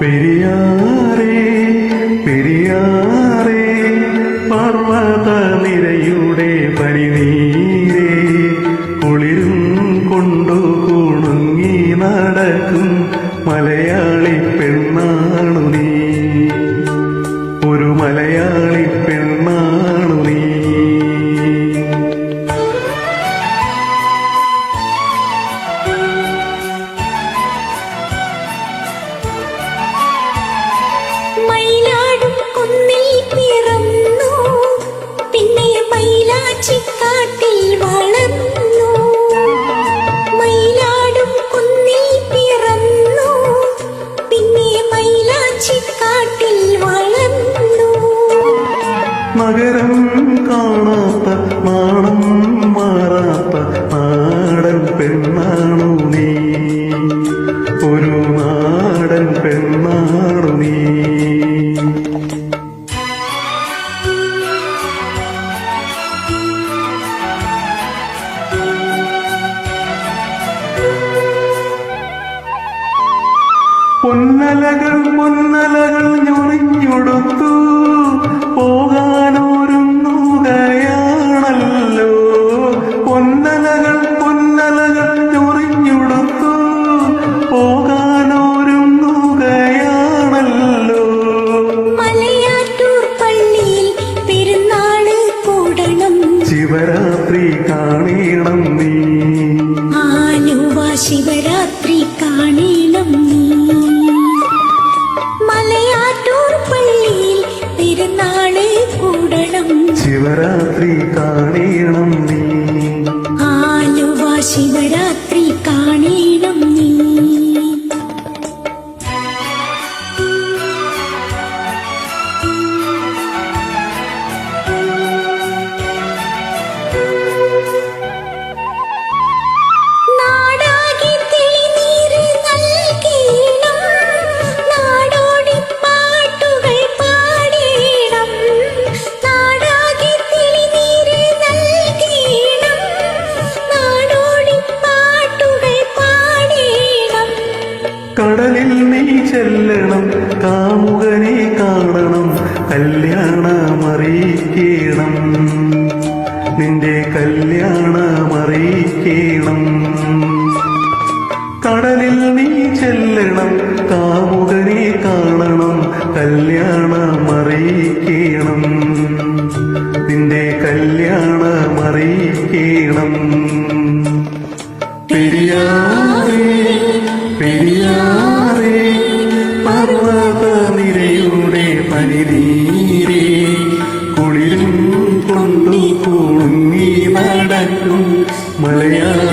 പെരിയാറേ പെരിയാറേ പർവത നിരയുടെ പരിനീരേ കുളിരും കൊണ്ടു കുണുങ്ങി നടക്കും മലയാളി നഗരം കാണാത്ത നാണം മാറാത്ത നാടൻ പെണ്ണാണു നീ. ഒരു നാടൻ പെണ്ണാണു നീ. പൊന്നലകൾ പൊന്നലകൾ ഞൊറിഞ്ഞൊടുത്തു. ശിവരാത്രി കാണണം നീ. ആലുവ ശിവരാത്രി കാണണം നീ. മലയാറ്റൂർ പള്ളിയിൽ പെരുന്നാൾ കൂടണം. ശിവരാത്രി കാണീണം നീ. കടലിൽ നീ ചെല്ലണം കാമുകനെ കാണണം കല്യാണമറിയിക്കണം. നിന്റെ കല്യാണമറിയിക്കണം. കടലിൽ നീ ചെല്ലണം കാമുകനെ കാണണം കല്യാണമറിയിക്കണം. നിന്റെ കല്യാണമറിയിക്കണം. പെരിയാറേ മലയാളി